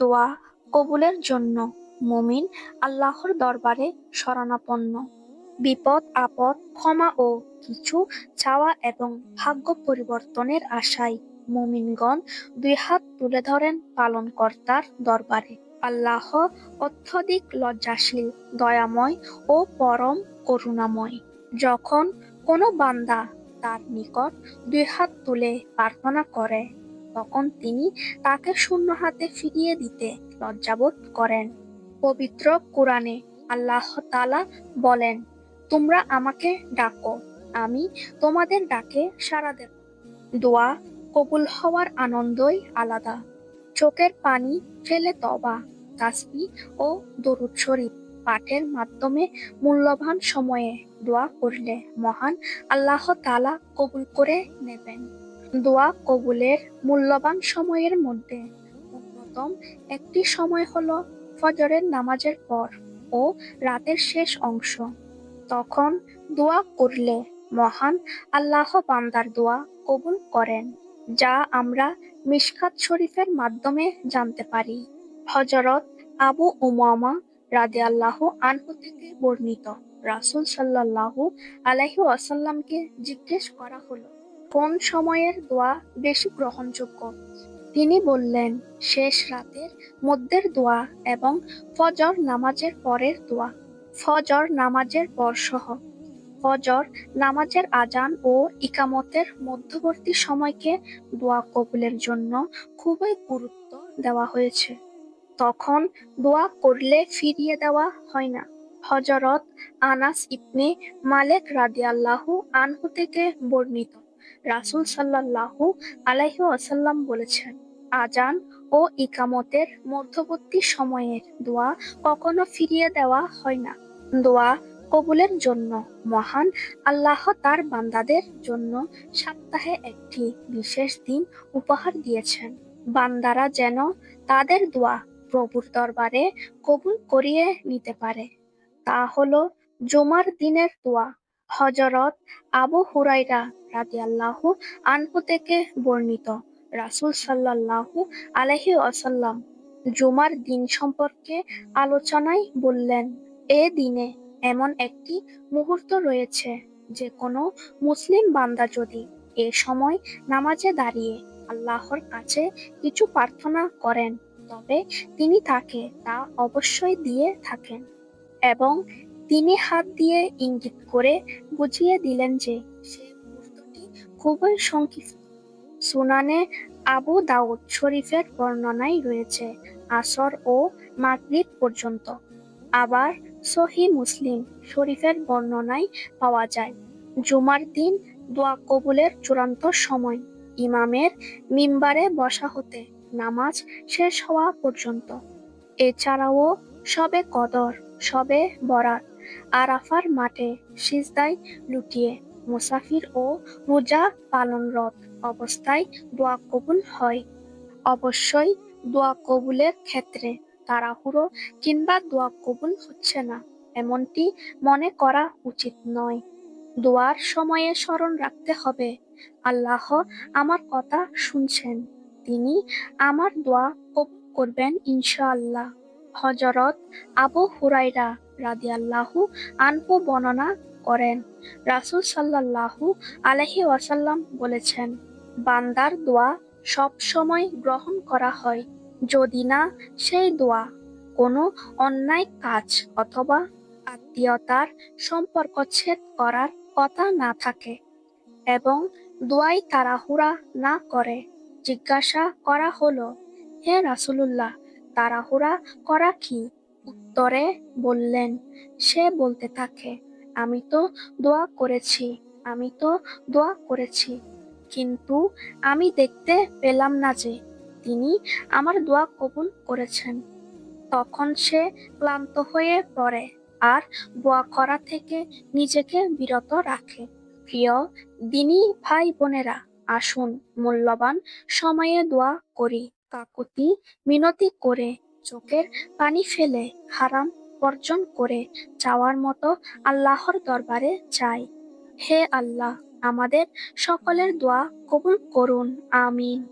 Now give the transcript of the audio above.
দোয়া কবুলের জন্য মুমিন আল্লাহর দরবারে শরণাপন্ন। বিপদ, আপদ, ক্ষমা ও কিছু চাওয়া এবং ভাগ্য পরিবর্তনের আশায় মুমিনগণ দুই হাত তুলে ধরেন পালনকর্তার দরবারে। আল্লাহ অত্যধিক লজ্জাশীল, দয়াময় ও পরম করুণাময়। যখন কোনো বান্দা তার নিকট দুই হাত তুলে প্রার্থনা করে। তখন তিনি তাকে শূন্য হাতে ফিরিয়ে দিতে লজ্জাবোধ করেন। পবিত্র কোরআনে আল্লাহ তালা বলেন, তোমরা আমাকে ডাকো, আমি তোমাদের ডাকে সাড়া দেব। দোয়া কবুল হওয়ার আনন্দই আলাদা। চোখের পানি ফেলে তবা তাসবি ও দরুদ শরীফ। পাঠের মাধ্যমে মূল্যবান সময়ে দোয়া করলে মহান আল্লাহ তালা কবুল করে নেবেন। দোয়া কবুলের মূল্যবান সময়ের মধ্যে অন্যতম একটি সময় হলো ফজরের নামাজের পর ও রাতের শেষ অংশ। তখন দোয়া করলে মহান আল্লাহ বান্দার দোয়া কবুল করেন, যা আমরা মিশকাত শরীফের মাধ্যমে জানতে পারি। হজরত আবু উমামা রাদে আল্লাহ আনহু থেকে বর্ণিত। রাসুল সাল্লাল্লাহু আলাইহি ওয়াসাল্লামকে জিজ্ঞেস করা হলো, কোন সময়ের দোয়া বেশি গ্রহণযোগ্য? তিনি বললেন, শেষ রাতের মধ্যের দোয়া এবং ফজর নামাজের পরের দোয়া। ফজর নামাজের পর সহ। ফজর নামাজের আজান ও ইকামতের মধ্যবর্তী সময়কে দোয়া কবুলের জন্য খুবই গুরুত্ব দেওয়া হয়েছে। তখন দোয়া করলে ফিরিয়ে দেওয়া হয় না। হজরত আনাস ইবনে মালেক রাদিয়াল্লাহু আনহু থেকে বর্ণিত। রাসূল সাল্লাল্লাহু আলাইহি ওয়াসাল্লাম বলেছেন আজান ও ইকামতের মধ্যবর্তী সময়ের দোয়া কখনো ফিরিয়ে দেওয়া হয় না। দোয়া কবুলের জন্য মহান আল্লাহ তার বান্দাদের জন্য সপ্তাহে একটি বিশেষ দিন উপহার দিয়েছেন। বান্দারা যেন তাদের দোয়া প্রভুর দরবারে কবুল করিয়ে নিতে পারে। তা হলো জুমার দিনের দোয়া। হজরত আবু হুরাইরা রাদিয়াল্লাহু আনহু থেকে বর্ণিত। রাসূল সাল্লাল্লাহু আলাইহি ওয়াসাল্লাম জুমার দিন সম্পর্কে আলোচনায় বললেন, এ দিনে এমন একটি মুহূর্ত রয়েছে যে কোনো মুসলিম বান্দা যদি এ সময় নামাজে দাঁড়িয়ে আল্লাহর কাছে কিছু প্রার্থনা করেন তবে তিনি তাকে তা অবশ্যই দিয়ে থাকেন এবং তিনি হাত দিয়ে ইঙ্গিত করে বুঝিয়ে দিলেন যে সে মুহূর্তটি খুবই সংক্ষিপ্ত। সুনানে আবু দাউদ শরীফের বর্ণনায় রয়েছে আসর ও মাগরিব পর্যন্ত। আবার সহি মুসলিম শরীফের বর্ণনায় পাওয়া যায়, জুমার দিন দোয়া কবুলের চূড়ান্ত সময়, ইমামের মিম্বারে বসা হতে। নামাজ শেষ হওয়া পর্যন্ত। এছাড়াও সবে কদর, সবে বরাত, আরাফার মাঠে সিজদায় লুটিয়ে মুসাফির ও রোজা পালনরত অবস্থায় দোয়া কবুল হয়। অবশ্যই দোয়া কবুলের ক্ষেত্রে তাড়াহুড়ো কিংবা দোয়া কবুল হচ্ছে না, এমনটি মনে করা উচিত নয়। দোয়ার সময়ে স্মরণ রাখতে হবে, আল্লাহ আমার কথা শুনছেন। তিনি আমার দোয়া করবেন, ইনশাআল্লাহ। হজরত আবু হুরাইরা রাদিয়াল্লাহু আনহু বর্ণনা করেন। রাসূল সাল্লাল্লাহু আলাইহি ওয়াসাল্লাম বলেছেন, বান্দার দোয়া সব সময় গ্রহণ করা হয়, যদি না সেই দোয়া কোনো অন্যায় কাজ অথবা আত্মীয়তার সম্পর্ক ছেদ করার কথা না থাকে এবং দোয়াই তাড়াহুড়া না করে। জিজ্ঞাসা করা হলো, হে রাসূলুল্লাহ, তাড়াহুড়া করা কি? উত্তরে বললেন, সে বলতে থাকে, আমি তো দোয়া করেছি, আমি তো দোয়া করেছি, কিন্তু আমি দেখতে পেলাম না যে তিনি আমার দোয়া কবুল করেছেন। তখন সে ক্লান্ত হয়ে পড়ে আর দোয়া করা থেকে নিজেকে বিরত রাখে। প্রিয়, দিনী ভাই বোনেরা আসুন, মূল্যবান সময়ে দোয়া করি। কাকুতি মিনতি করে, চোখের পানি ফেলে, হারাম বর্জন করে, চাওয়ার মতো আল্লাহর দরবারে চাই। হে আল্লাহ, আমাদের সকলের দোয়া কবুল করুন, আমিন।